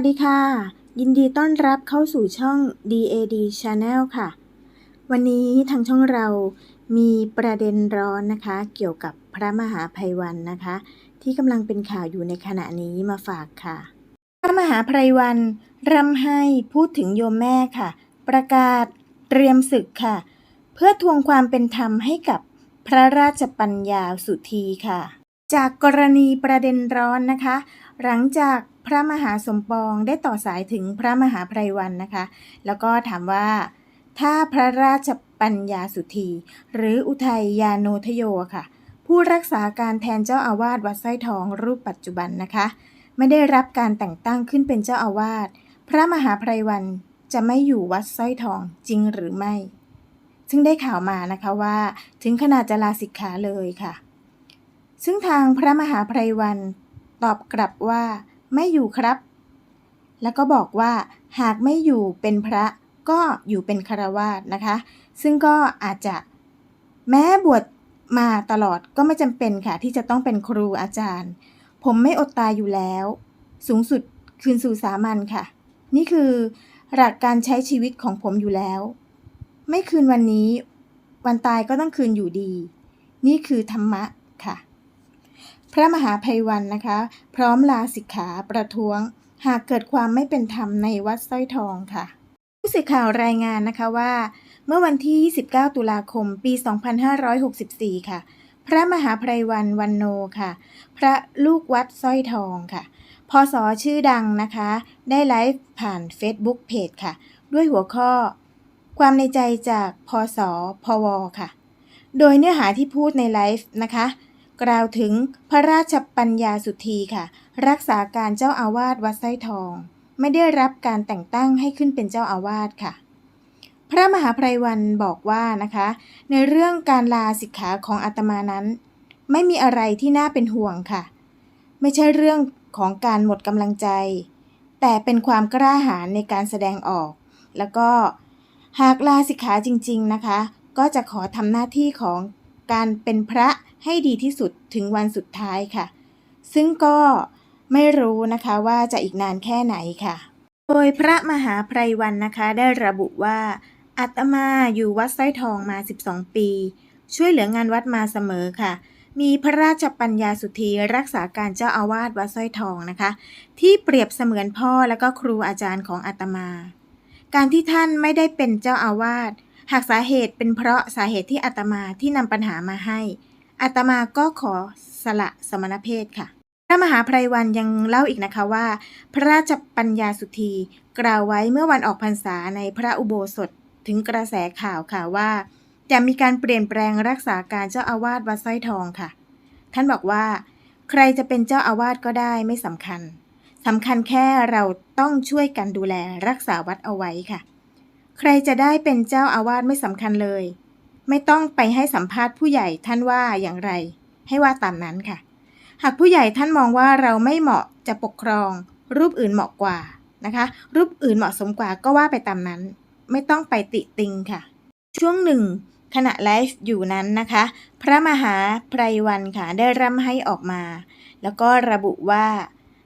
วัสดีค่ะ ยินดีต้อนรับเข้าสู่ช่อง DAD Channel ค่ะ วันนี้ทางช่องเรามีประเด็นร้อนนะคะ เกี่ยวกับพระมหาภัยวันนะคะ ที่กำลังเป็นข่าวอยู่ในขณะนี้มาฝากค่ะ พระมหาภัยวันรำให้พูดถึงโยมแม่ค่ะ ประกาศเตรียมศึกค่ะ เพื่อทวงความเป็นธรรมให้กับพระราชปัญญาสุธีค่ะ จากกรณีประเด็นร้อนนะคะ หลังจากพระมหาสมปองได้ต่อสายถึงพระมหาไพรวันนะคะ แล้วก็ถามว่า ถ้าพระราชปัญญาสุธี หรืออุทัยยาโนทโยค่ะ ผู้รักษาการแทนเจ้าอาวาสวัดสร้อยทองรูปปัจจุบันนะคะ ไม่ได้รับการแต่งตั้งขึ้นเป็นเจ้าอาวาสพระมหาไพรวันจะไม่อยู่วัดสร้อยทองจริงหรือไม่ ซึ่งได้ข่าวมานะคะว่า ถึงขนาดจะลาสิกขาเลยค่ะ ซึ่งทางพระมหาไพรวันตอบกลับว่าไม่อยู่ครับ แล้วก็บอกว่าหากไม่อยู่เป็นพระก็อยู่เป็นคารวาสนะคะ ซึ่งก็อาจจะแม้บวชมาตลอดก็ไม่จำเป็นค่ะ ที่จะต้องเป็นครูอาจารย์ ผมไม่อดตายอยู่แล้ว สูงสุดคืนสู่สามัญค่ะ นี่คือหลักการใช้ชีวิตของผมอยู่แล้ว ไม่คืนวันนี้ วันตายก็ต้องคืนอยู่ดี นี่คือธรรมะค่ะ ระมหาภัยวันนะคะ พร้อมลาสิกขาประท้วง หากเกิดความไม่เป็นธรรมในวัดสร้อยทองค่ะผู้สื่อข่าวรายงานนะคะว่า เมื่อวันที่ 29 ตุลาคม ปี 2564 ค่ะ พระมหาภัยวันวันโนค่ะ พระลูกวัดสร้อยทองค่ะพศชื่อดังนะคะ ได้ไลฟ์ผ่าน Facebook เพจค่ะ ด้วยหัวข้อ ความในใจจากพศพวค่ะ โดยเนื้อหาที่พูดในไลฟ์นะคะ กล่าวถึงพระราชปัญญาสุธีค่ะ รักษาการเจ้าอาวาสวัดไส้ทอง ไม่ได้รับการแต่งตั้งให้ขึ้นเป็นเจ้าอาวาสค่ะ พระมหาไพรวันบอกว่านะคะ ในเรื่องการลาสิกขาของอาตมานั้น ไม่มีอะไรที่น่าเป็นห่วงค่ะ ไม่ใช่เรื่องของการหมดกำลังใจ แต่เป็นความกล้าหาญในการแสดงออก แล้วก็หากลาสิกขาจริง ๆนะคะ ก็จะขอทำหน้าที่ของ การเป็นพระให้ดีที่สุดถึงวันสุดท้ายค่ะ ซึ่งก็ไม่รู้นะคะว่าจะอีกนานแค่ไหนค่ะ โดยพระมหาไพรวันนะคะ ได้ระบุว่าอาตมาอยู่วัดสร้อยทองมา 12 ปี ช่วยเหลืองานวัดมาเสมอค่ะ มีพระราชปัญญาสุธีรักษาการเจ้าอาวาสวัดสร้อยทองนะคะ ที่เปรียบเสมือนพ่อและก็ครูอาจารย์ของอาตมา การที่ท่านไม่ได้เป็นเจ้าอาวาส หากสาเหตุเป็นเพราะสาเหตุที่อาตมาที่นำปัญหามาให้อาตมาก็ขอสละสมณเพศค่ะ พระมหาไพรวันยังเล่าอีกนะคะว่า พระราชปัญญาสุธีกล่าวไว้เมื่อวันออกพรรษาในพระอุโบสถถึงกระแสข่าวค่ะว่า จะมีการเปลี่ยนแปลงรักษาการเจ้าอาวาสวัดสร้อยทองค่ะ ท่านบอกว่า ใครจะเป็นเจ้าอาวาสก็ได้ไม่สำคัญสำคัญแค่เราต้องช่วยกันดูแลรักษาวัดเอาไว้ค่ะ ใครจะได้เป็นเจ้าอาวาสไม่สำคัญเลย ไม่ต้องไปให้สัมภาษณ์ผู้ใหญ่ท่านว่าอย่างไร ให้ว่าตามนั้นค่ะ หากผู้ใหญ่ท่านมองว่าเราไม่เหมาะจะปกครอง รูปอื่นเหมาะกว่านะคะ รูปอื่นเหมาะสมกว่าก็ว่าไปตามนั้น ไม่ต้องไปติติงค่ะ ช่วงหนึ่งขณะไลฟ์อยู่นั้นนะคะ พระมหาไพรวันค่ะได้ร่ำให้ออกมา แล้วก็ระบุว่า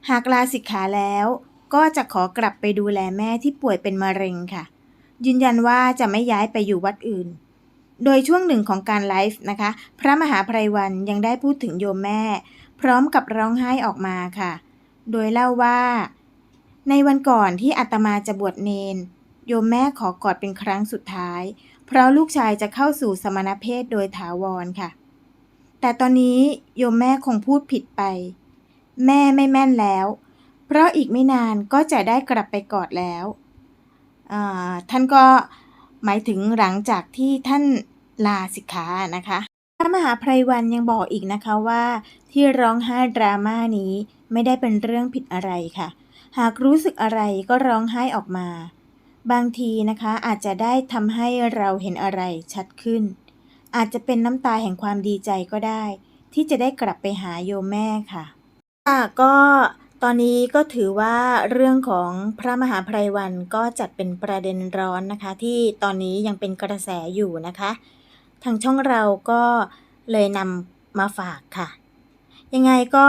หากลาสิกขาแล้ว ก็จะขอกลับไปดูแลแม่ที่ป่วยเป็นมะเร็งค่ะ ยืนยันว่าจะไม่ย้ายไปอยู่วัดอื่น โดยช่วงหนึ่งของการไลฟ์นะคะ พระมหาไพรวันยังได้พูดถึงโยมแม่ พร้อมกับร้องไห้ออกมาค่ะ โดยเล่าว่า ในวันก่อนที่อาตมาจะบวชเนน โยมแม่ขอกอดเป็นครั้งสุดท้าย เพราะลูกชายจะเข้าสู่สมณเพศโดยถาวรค่ะ แต่ตอนนี้โยมแม่คงพูดผิดไป แม่ไม่แม่นแล้ว เพราะอีกไม่นานก็จะได้กลับไปกอดแล้ว ท่านก็หมายถึงหลังจากที่ท่านลาสิกขานะคะพระมหาไพรวันยังบอกอีกนะคะว่าที่ร้องไห้ดราม่านี้ไม่ได้เป็นเรื่องผิดอะไรค่ะ หากรู้สึกอะไรก็ร้องไห้ออกมา บางทีนะคะอาจจะได้ทำให้เราเห็นอะไรชัดขึ้น อาจจะเป็นน้ำตาแห่งความดีใจก็ได้ ที่จะได้กลับไปหาโยมแม่ค่ะค่ะก็ ตอนนี้ก็ถือว่าเรื่องของพระมหาไพรวันก็จัดเป็นประเด็นร้อนนะคะ ที่ตอนนี้ยังเป็นกระแสอยู่นะคะ ทางช่องเราก็เลยนำมาฝากค่ะ ยังไงก็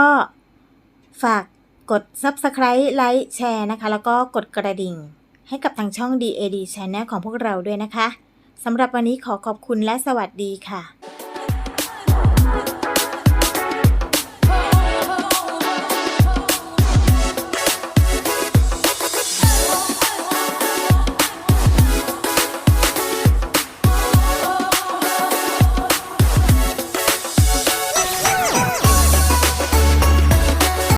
ฝากกด Subscribe ไลค์แชร์นะคะ แล้วก็กดกระดิ่ง ให้กับทางช่อง DAD Channel ของพวกเราด้วยนะคะสำหรับวันนี้ขอขอบคุณและสวัสดีค่ะ